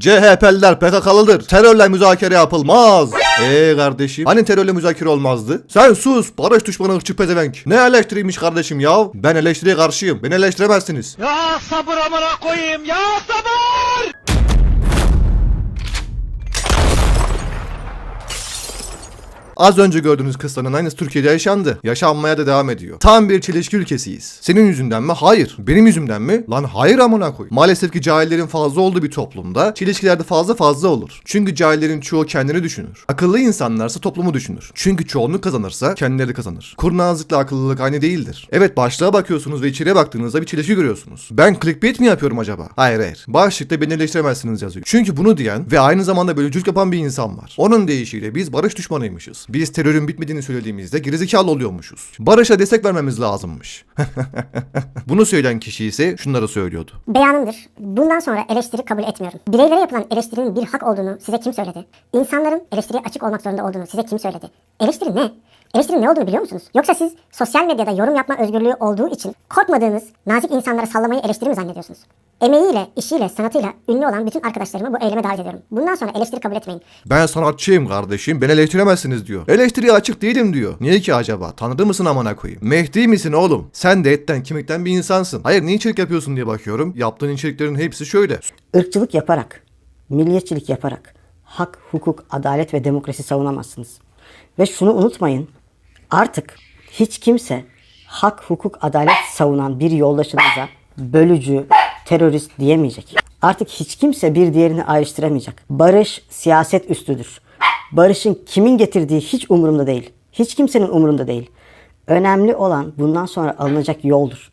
CHP'liler PKK'lıdır. Terörle müzakere yapılmaz. Eee kardeşim hani terörle müzakere olmazdı? Sen sus barış düşmanı ırkçı pezevenk. Ne eleştiriymiş kardeşim ya? Ben eleştiriye karşıyım. Beni eleştiremezsiniz. Ya sabır amına koyayım ya sabır! Az önce gördüğünüz kıssanın aynısı Türkiye'de yaşandı. Yaşanmaya da devam ediyor. Tam bir çelişki ülkesiyiz. Senin yüzünden mi? Hayır. Benim yüzümden mi? Lan hayır amına koy. Maalesef ki cahillerin fazla olduğu bir toplumda çelişkiler de fazla fazla olur. Çünkü cahillerin çoğu kendini düşünür. Akıllı insanlarsa toplumu düşünür. Çünkü çoğunluk kazanırsa kendileri kazanır. Kurnazlıkla akıllılık aynı değildir. Evet başlığa bakıyorsunuz ve içeriye baktığınızda bir çelişki görüyorsunuz. Ben clickbait mi yapıyorum acaba? Hayır hayır. Başlıkta beni eleştiremezsiniz yazıyor. Çünkü bunu diyen ve aynı zamanda bölücülük yapan bir insan var. Onun deyişiyle biz barış düşmanıymışız. Biz terörün bitmediğini söylediğimizde gerizekalı oluyormuşuz. Barışa destek vermemiz lazımmış. Bunu söyleyen kişi ise şunları söylüyordu. Beyanımdır. Bundan sonra eleştiri kabul etmiyorum. Bireylere yapılan eleştirinin bir hak olduğunu size kim söyledi? İnsanların eleştiriye açık olmak zorunda olduğunu size kim söyledi? Eleştiri ne? Eleştirinin ne olduğunu biliyor musunuz? Yoksa siz sosyal medyada yorum yapma özgürlüğü olduğu için korkmadığınız nazik insanlara sallamayı eleştiri mi zannediyorsunuz? Emeğiyle, işiyle, sanatıyla ünlü olan bütün arkadaşlarımı bu eyleme davet ediyorum. Bundan sonra eleştiri kabul etmeyin. Ben sanatçıyım kardeşim. Beni eleştiremezsiniz diyor. Eleştiriye açık değilim diyor. Niye ki acaba? Tanrı mısın amına koyayım? Mehdi misin oğlum? Sen de etten kemikten bir insansın. Hayır niye içerik yapıyorsun diye bakıyorum. Yaptığın içeriklerin hepsi şöyle. ırkçılık yaparak, milliyetçilik yaparak hak, hukuk, adalet ve demokrasi savunamazsınız. Ve şunu unutmayın, artık hiç kimse hak, hukuk, adalet savunan bir yoldaşınıza bölücü, terörist diyemeyecek. Artık hiç kimse bir diğerini ayrıştıramayacak. Barış siyaset üstüdür. Barışın kimin getirdiği hiç umurumda değil. Hiç kimsenin umurunda değil. Önemli olan bundan sonra alınacak yoldur.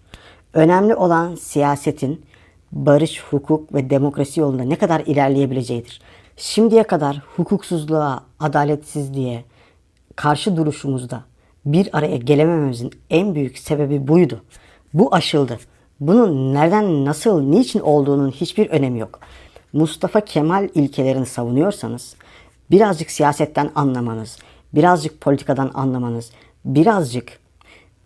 Önemli olan siyasetin barış, hukuk ve demokrasi yolunda ne kadar ilerleyebileceğidir. Şimdiye kadar hukuksuzluğa, adaletsizliğe karşı duruşumuzda bir araya gelemememizin en büyük sebebi buydu. Bu aşıldı. Bunun nereden, nasıl, niçin olduğunun hiçbir önemi yok. Mustafa Kemal ilkelerini savunuyorsanız birazcık siyasetten anlamanız, birazcık politikadan anlamanız, birazcık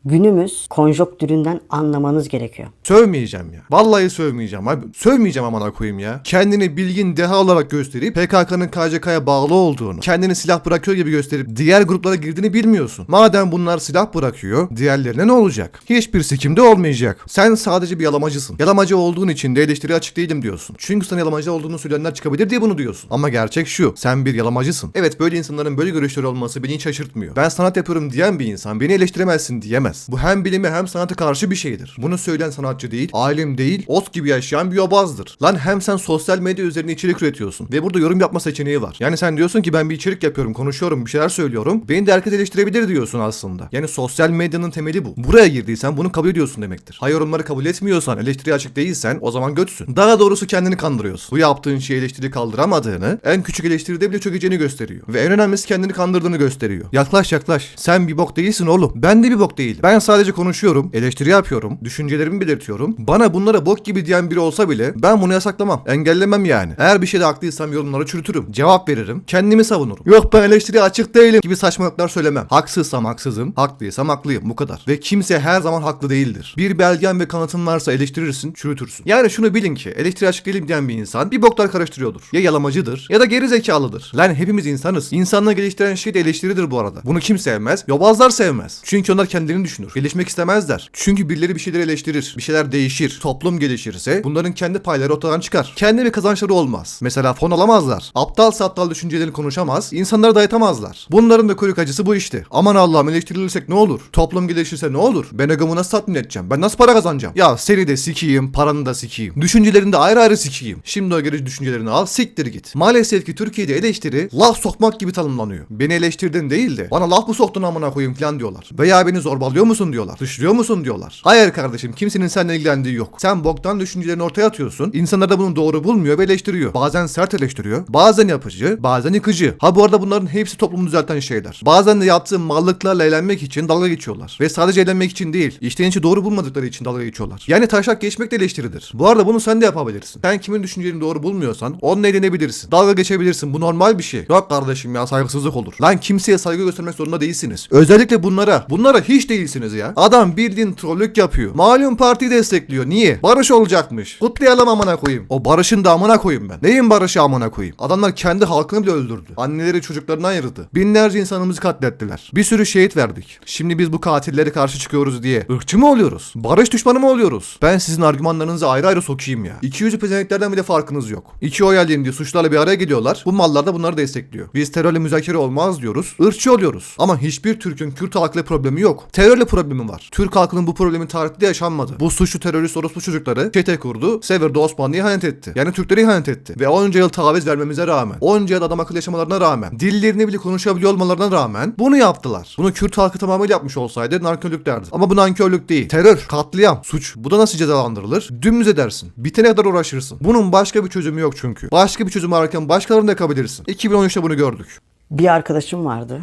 günümüz konjonktüründen anlamanız gerekiyor. Sövmeyeceğim ya. Vallahi sövmeyeceğim. Abi, sövmeyeceğim amına koyayım ya. Kendini bilgin deha olarak gösterip PKK'nın KCK'ya bağlı olduğunu, kendini silah bırakıyor gibi gösterip diğer gruplara girdiğini bilmiyorsun. Madem bunlar silah bırakıyor, diğerlerine ne olacak? Hiçbir sikimde olmayacak. Sen sadece bir yalamacısın. Yalamacı olduğun için de eleştiri açık değilim diyorsun. Çünkü sana yalamacı olduğunu söyleyenler çıkabilir diye bunu diyorsun. Ama gerçek şu. Sen bir yalamacısın. Evet böyle insanların böyle görüşleri olması beni şaşırtmıyor. Ben sanat yapıyorum diyen bir insan beni eleştiremezsin diyemez. Bu hem bilime hem sanata karşı bir şeydir. Bunu söyleyen sanatçı değil, alim değil, ot gibi yaşayan bir yobazdır. Lan hem sen sosyal medya üzerine içerik üretiyorsun ve burada yorum yapma seçeneği var. Yani sen diyorsun ki ben bir içerik yapıyorum, konuşuyorum, bir şeyler söylüyorum. Beni de herkes eleştirebilir diyorsun aslında. Yani sosyal medyanın temeli bu. Buraya girdiysen bunu kabul ediyorsun demektir. Ha yorumları kabul etmiyorsan, eleştiriye açık değilsen o zaman götsün. Daha doğrusu kendini kandırıyorsun. Bu yaptığın şey eleştiri kaldıramadığını, en küçük eleştiride bile çökeceğini gösteriyor. Ve en önemlisi kendini kandırdığını gösteriyor. Yaklaş yaklaş. Sen bir bok değilsin oğlum. Ben de bir bok değilim. Ben sadece konuşuyorum, eleştiri yapıyorum, düşüncelerimi belirtiyorum. Bana bunlara bok gibi diyen biri olsa bile ben bunu yasaklamam. Engellemem yani. Eğer bir şeyde haklıysam yorumlara çürütürüm. Cevap veririm. Kendimi savunurum. Yok ben eleştiriye açık değilim gibi saçmalıklar söylemem. Haksızsam haksızım, haklıysam haklıyım. Bu kadar. Ve kimse her zaman haklı değildir. Bir belgen ve kanıtın varsa eleştirirsin, çürütürsün. Yani şunu bilin ki eleştiri açık değilim diyen bir insan bir boklar karıştırıyordur. Ya yalamacıdır ya da geri zekalıdır. Lan hepimiz insanız. İnsanlığı geliştiren şey de eleştiridir bu arada. Bunu kim sevmez? Yobazlar sevmez. Çünkü onlar kendilerini düşünür. Gelişmek istemezler. Çünkü birileri bir şeyleri eleştirir. Bir şeyler değişir. Toplum gelişirse bunların kendi payları ortadan çıkar. Kendi bir kazançları olmaz. Mesela fon alamazlar. Aptal sattal düşüncelerini konuşamaz. insanlara dayatamazlar. Bunların da kuyruk acısı bu işte. Aman Allah'ım eleştirilirsek ne olur? Toplum gelişirse ne olur? Ben egomu nasıl tatmin edeceğim? Ben nasıl para kazanacağım? Ya seni de sikiyim, paranı da sikiyim. Düşüncelerini de ayrı ayrı sikiyim. Şimdi o geri düşüncelerini al, siktir git. Maalesef ki Türkiye'de eleştiri laf sokmak gibi tanımlanıyor. Beni eleştirdin değil de bana laf mı soktun amına koyayım falan diyorlar. Veya beni zorbalıyor musun diyorlar. Dışlıyor musun diyorlar. Hayır kardeşim kimsenin seninle ilgilendiği yok. Sen boktan düşüncelerini ortaya atıyorsun. İnsanlar da bunu doğru bulmuyor ve eleştiriyor. Bazen sert eleştiriyor. Bazen yapıcı. Bazen yıkıcı. Ha bu arada bunların hepsi toplumu düzelten şeyler. Bazen de yaptığın mallıklarla eğlenmek için dalga geçiyorlar. Ve sadece eğlenmek için değil. İşten içi doğru bulmadıkları için dalga geçiyorlar. Yani taşak geçmek de eleştiridir. Bu arada bunu sen de yapabilirsin. Sen kimin düşüncelerini doğru bulmuyorsan onunla eğlenebilirsin. Dalga geçebilirsin. Bu normal bir şey. Yok kardeşim ya saygısızlık olur. Lan kimseye saygı göstermek zorunda değilsiniz. Özellikle bunlara. Bunlara hiç değilsiniz. Değilsiniz ya. Adam bildiğin trollük yapıyor. Malum partiyi destekliyor. Niye? Barış olacakmış. Kutlayalım amına koyayım. O barışın da amına koyayım ben. Neyin barışı amına koyayım? Adamlar kendi halkını bile öldürdü. Anneleri çocuklarını ayırdı. Binlerce insanımızı katlettiler. Bir sürü şehit verdik. Şimdi biz bu katillere karşı çıkıyoruz diye. ırkçı mı oluyoruz? Barış düşmanı mı oluyoruz? Ben sizin argümanlarınızı ayrı ayrı sokayım ya. İki yüzü pezeneklerden bile farkınız yok. İki oy elde diye suçlarla bir araya geliyorlar. Bu mallar da bunları destekliyor. Biz terörle müzakere olmaz diyoruz. Irkçı oluyoruz. Ama hiçbir Türk'ün Kürt halkıyla problemi yok. Terörle problemi var. Türk halkının bu problemi tarihte yaşanmadı. Bu suçlu terörist orospu çocukları çete kurdu. Severdi Osmanlı'yı ihanet etti. Yani Türkleri ihanet etti. Ve onca yıl taviz vermemize rağmen, onca yıl adam akıllı yaşamalarına rağmen, dillerini bile konuşabiliyor olmalarına rağmen bunu yaptılar. Bunu Kürt halkı tamamıyla yapmış olsaydı nankörlük derdi. Ama bu nankörlük değil. Terör, katliam, suç. Bu da nasıl cezalandırılır? Dümdüz edersin. Bitene kadar uğraşırsın. Bunun başka bir çözümü yok çünkü. Başka bir çözüm varken başkalarını da yakabilirsin. 2013'te bunu gördük. Bir arkadaşım vardı.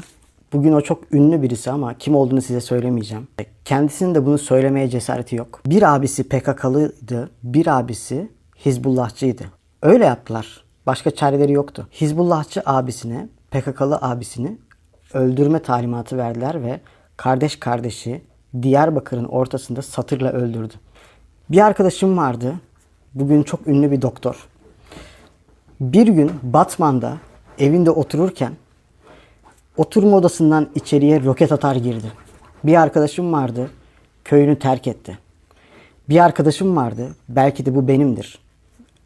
Bugün o çok ünlü birisi ama kim olduğunu size söylemeyeceğim. Kendisinin de bunu söylemeye cesareti yok. Bir abisi PKK'lıydı, bir abisi Hizbullahçıydı. Öyle yaptılar. Başka çareleri yoktu. Hizbullahçı abisine, PKK'lı abisini öldürme talimatı verdiler ve kardeş kardeşi Diyarbakır'ın ortasında satırla öldürdü. Bir arkadaşım vardı. Bugün çok ünlü bir doktor. Bir gün Batman'da evinde otururken oturma odasından içeriye roket atar girdi. Bir arkadaşım vardı, köyünü terk etti. Bir arkadaşım vardı, belki de bu benimdir.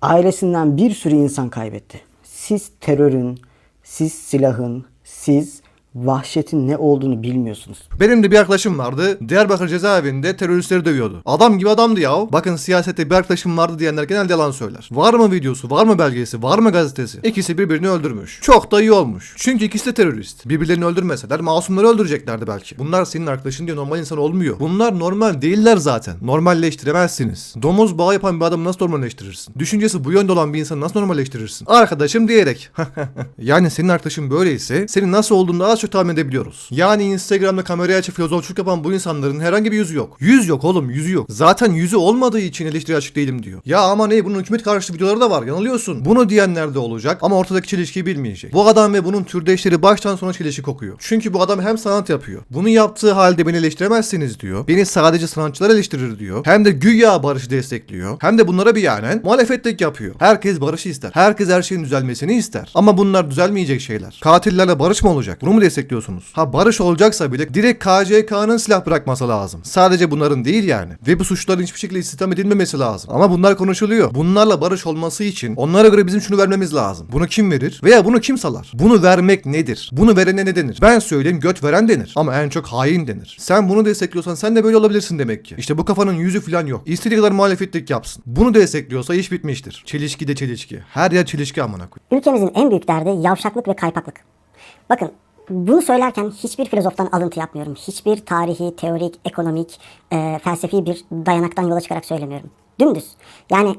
Ailesinden bir sürü insan kaybetti. Siz terörün, siz silahın, siz vahşetin ne olduğunu bilmiyorsunuz. Benim de bir arkadaşım vardı. Diyarbakır cezaevinde teröristleri dövüyordu. Adam gibi adamdı ya. Bakın siyasette bir arkadaşım vardı diyenler genelde yalan söyler. Var mı videosu, var mı belgesi, var mı gazetesi? İkisi birbirini öldürmüş. Çok da iyi olmuş. Çünkü ikisi de terörist. Birbirlerini öldürmeseler masumları öldüreceklerdi belki. Bunlar senin arkadaşın diye normal insan olmuyor. Bunlar normal değiller zaten. Normalleştiremezsiniz. Domuz bağ yapan bir adamı nasıl normalleştirirsin? Düşüncesi bu yönde olan bir insanı nasıl normalleştirirsin? Arkadaşım diyerek. yani senin arkadaşın böyleyse senin nasıl olduğunu daha çok tahmin edebiliyoruz. Yani Instagram'da kamerayı açıp filozofçuluk yapan bu insanların herhangi bir yüzü yok. Yüz yok oğlum yüzü yok. Zaten yüzü olmadığı için eleştiri açık değilim diyor. Ya ama ne bunun hükümet karşıtı videoları da var yanılıyorsun. Bunu diyenler de olacak ama ortadaki çelişkiyi bilmeyecek. Bu adam ve bunun türdeşleri baştan sona çelişki kokuyor. Çünkü bu adam hem sanat yapıyor. Bunu yaptığı halde beni eleştiremezsiniz diyor. Beni sadece sanatçılar eleştirir diyor. Hem de güya barışı destekliyor. Hem de bunlara bir yanen muhalefetlik yapıyor. Herkes barışı ister. Herkes her şeyin düzelmesini ister. Ama bunlar düzelmeyecek şeyler. Katillerle barış mı olacak? Bunu mu destekliyorsunuz? Ha barış olacaksa bile direkt KCK'nın silah bırakması lazım. Sadece bunların değil yani. Ve bu suçların hiçbir şekilde istihdam edilmemesi lazım. Ama bunlar konuşuluyor. Bunlarla barış olması için onlara göre bizim şunu vermemiz lazım. Bunu kim verir? Veya bunu kim salar? Bunu vermek nedir? Bunu verene ne denir? Ben söyleyeyim göt veren denir. Ama en çok hain denir. Sen bunu destekliyorsan sen de böyle olabilirsin demek ki. İşte bu kafanın yüzü falan yok. İstediği kadar muhalefetlik yapsın. Bunu destekliyorsa iş bitmiştir. Çelişki de çelişki. Her yer çelişki amına koy. Ülkemizin en büyük derdi yavşaklık ve kaypaklık. Bakın bunu söylerken hiçbir filozoftan alıntı yapmıyorum. Hiçbir tarihi, teorik, ekonomik, e, felsefi bir dayanaktan yola çıkarak söylemiyorum. Dümdüz. Yani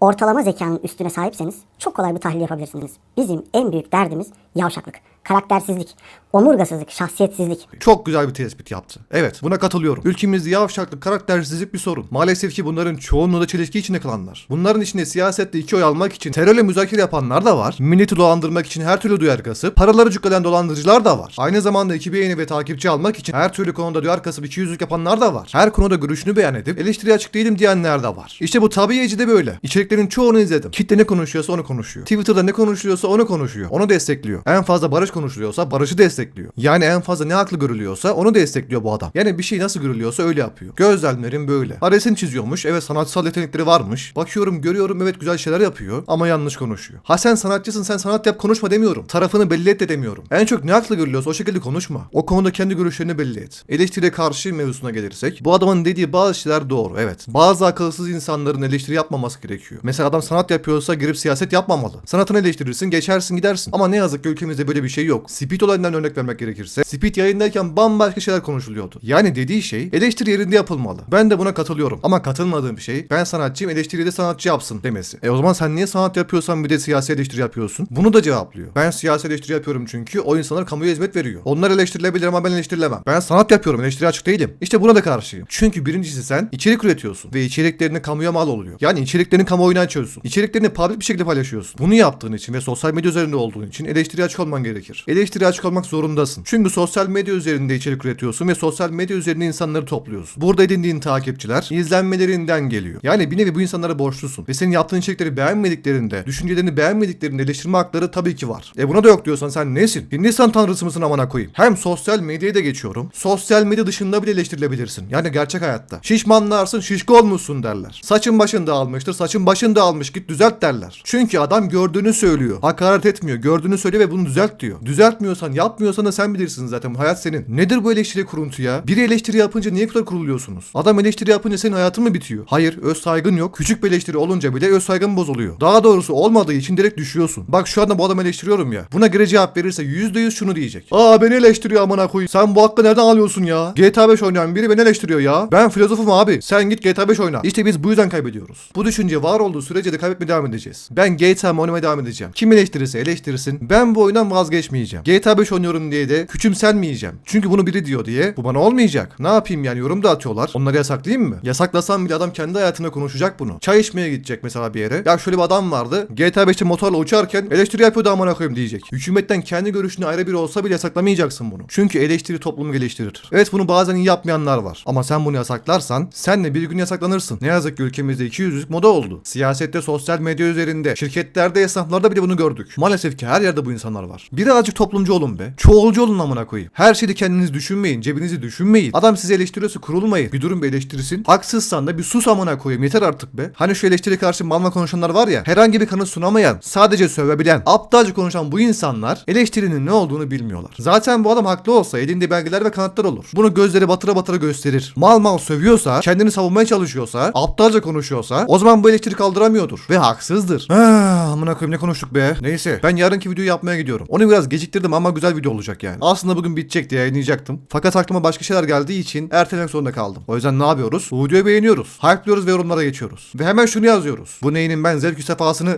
ortalama zekanın üstüne sahipseniz çok kolay bir tahlil yapabilirsiniz. Bizim en büyük derdimiz yavşaklık, karaktersizlik, omurgasızlık, şahsiyetsizlik. Çok güzel bir tespit yaptı. Evet buna katılıyorum. Ülkemizde yavşaklık, karaktersizlik bir sorun. Maalesef ki bunların çoğunluğu da çelişki içinde kalanlar. Bunların içinde siyasette iki oy almak için terörle müzakere yapanlar da var. Milleti dolandırmak için her türlü duyar paraları cükkelen dolandırıcılar da var. Aynı zamanda iki beğeni ve takipçi almak için her türlü konuda duyar kasıp iki yüzlük yapanlar da var. Her konuda görüşünü beyan edip eleştiriye açık değilim diyenler de var. İşte bu tabiiyeci de böyle. İçeriklerin çoğunu izledim. Kitle ne konuşuyorsa onu konuşuyor. Twitter'da ne konuşuluyorsa onu konuşuyor. Onu destekliyor. En fazla barış konuşuluyorsa barışı destekliyor. Yani en fazla ne haklı görülüyorsa onu destekliyor bu adam. Yani bir şey nasıl görülüyorsa öyle yapıyor. Gözlemlerim böyle. Ha resim çiziyormuş. Evet sanatsal yetenekleri varmış. Bakıyorum görüyorum evet güzel şeyler yapıyor. Ama yanlış konuşuyor. Ha sen sanatçısın sen sanat yap konuşma demiyorum. Tarafını belli et de demiyorum. En çok ne haklı görülüyorsa o şekilde konuşma. O konuda kendi görüşlerini belli et. Eleştiriye karşı mevzusuna gelirsek. Bu adamın dediği bazı şeyler doğru. Evet. Bazı akılsız insanların eleştiri yapmaması gerekiyor. Mesela adam sanat yapıyorsa girip siyaset yapmamalı. Sanatını eleştirirsin geçersin gidersin. Ama ne yazık ki ülkemizde böyle bir şey yok. Speed olayından örnek vermek gerekirse. Speed yayındayken bambaşka şeyler konuşuluyordu. Yani dediği şey eleştiri yerinde yapılmalı. Ben de buna katılıyorum. Ama katılmadığım bir şey ben sanatçıyım eleştiriyi de sanatçı yapsın demesi. E o zaman sen niye sanat yapıyorsan bir de siyasi eleştiri yapıyorsun? Bunu da cevaplıyor. Ben siyasi eleştiri yapıyorum çünkü o insanlar kamuya hizmet veriyor. Onlar eleştirilebilir ama ben eleştirilemem. Ben sanat yapıyorum eleştiri açık değilim. İşte buna da karşıyım. Çünkü birincisi sen içerik üretiyorsun ve içeriklerini kamuya mal oluyor. Yani içeriklerini kamuoyuna açıyorsun. İçeriklerini public bir şekilde paylaşıyorsun. Bunu yaptığın için ve sosyal medya üzerinde olduğun için eleştiri açık olman gerekir. Eleştiri açık olmak zorundasın. Çünkü sosyal medya üzerinde içerik üretiyorsun ve sosyal medya üzerinde insanları topluyorsun. Burada edindiğin takipçiler izlenmelerinden geliyor. Yani bir nevi bu insanlara borçlusun. Ve senin yaptığın içerikleri beğenmediklerinde, düşüncelerini beğenmediklerinde eleştirme hakları tabii ki var. E buna da yok diyorsan sen nesin? Hindistan tanrısı mısın amına koyayım? Hem sosyal medyaya da geçiyorum. Sosyal medya dışında bile eleştirilebilirsin. Yani gerçek hayatta. Şişmanlarsın şişko olmuşsun derler. Saçın başın dağılmıştır. Saçın başın dağılmış git düzelt derler. Çünkü adam gördüğünü söylüyor. Hakaret etmiyor. Gördüğünü söylüyor ve bunu düzelt diyor. Düzeltmiyorsan yapmıyorsan da sen bilirsin zaten. Hayat senin. Nedir bu eleştiri kuruntu ya? Biri eleştiri yapınca niye kadar kuruluyorsunuz? Adam eleştiri yapınca senin hayatın mı bitiyor? Hayır öz saygın yok. Küçük bir eleştiri olunca bile öz saygın bozuluyor. Daha doğrusu olmadığı için direkt düşüyorsun. Bak şu anda bu adamı eleştiriyorum ya. Buna göre cevap verirse %100 şunu diyecek. Aa beni eleştiriyor amına koyayım. Sen bu hakkı nereden alıyorsun ya? GTA 5 oynayan biri beni eleştiriyor ya. Ben filozofum abi. Sen git GTA 5 oyna. İşte biz bu yüzden kaybediyoruz. Bu düşünce var olduğu sürece de kaybetmeye devam edeceğiz. Ben GTA oynamaya devam edeceğim. Kim eleştirirse eleştirsin. Ben bu oyundan vazgeçmeyeceğim. GTA 5 oynuyorum diye de küçümsenmeyeceğim. Çünkü bunu biri diyor diye. Bu bana olmayacak. Ne yapayım yani yorum da atıyorlar. Onları yasaklayayım mı? Yasaklasam bile adam kendi hayatında konuşacak bunu. Çay içmeye gidecek mesela bir yere. Ya şöyle bir adam vardı. GTA 5'te motorla uçarken eleştiri yapıyordu amına koyayım diyecek. Hükümetten kendi görüşüne ayrı biri olsa bile yasaklamayacaksın bunu. Çünkü eleştiri toplumu geliştirir. Evet bunu bazen iyi yapmayanlar var. Ama sen bunu yasaklarsan sen de bir gün yasaklanırsın. Ne yazık ki ülkemizde 200'lük moda oldu. Siyasette, sosyal medya üzerinde, şirketlerde, esnaflarda bile bunu gördük. Maalesef ki her yerde bu insanlar var. Birazcık toplumcu olun be. Çoğulcu olun amına koyayım. Her şeyi kendiniz düşünmeyin, cebinizi düşünmeyin. Adam sizi eleştiriyorsa kurulmayın. Bir durum bir eleştirisin. Haksızsan da bir sus amına koyayım. Yeter artık be. Hani şu eleştiri karşı malma konuşanlar var ya. Herhangi bir kanıt sunamayan, sadece sövebilen, aptalca konuşan bu insanlar eleştirinin ne olduğunu bilmiyorlar. Zaten bu adam haklı olsa elinde belgeler ve kanıtlar olur. Bunu gözleri batıra batıra gösterir. Mal mal sövüyorsa, kendini savunmaya çalışıyorsa, aptalca konuşuyorsa o zaman bu eleştiri kaldıramıyordur. Ve haksızdır. Ah, amına koyayım ne konuştuk be. Neyse ben yarınki videoyu yapmaya gidiyorum. Onu biraz geciktirdim ama güzel video olacak yani. Aslında bugün bitecekti yayınlayacaktım. Fakat aklıma başka şeyler geldiği için ertelemek zorunda kaldım. O yüzden ne yapıyoruz? Bu videoyu beğeniyoruz. Hype'lıyoruz ve yorumlara geçiyoruz. Ve hemen şunu yazıyoruz. Bu neyinin ben zevkü sefasını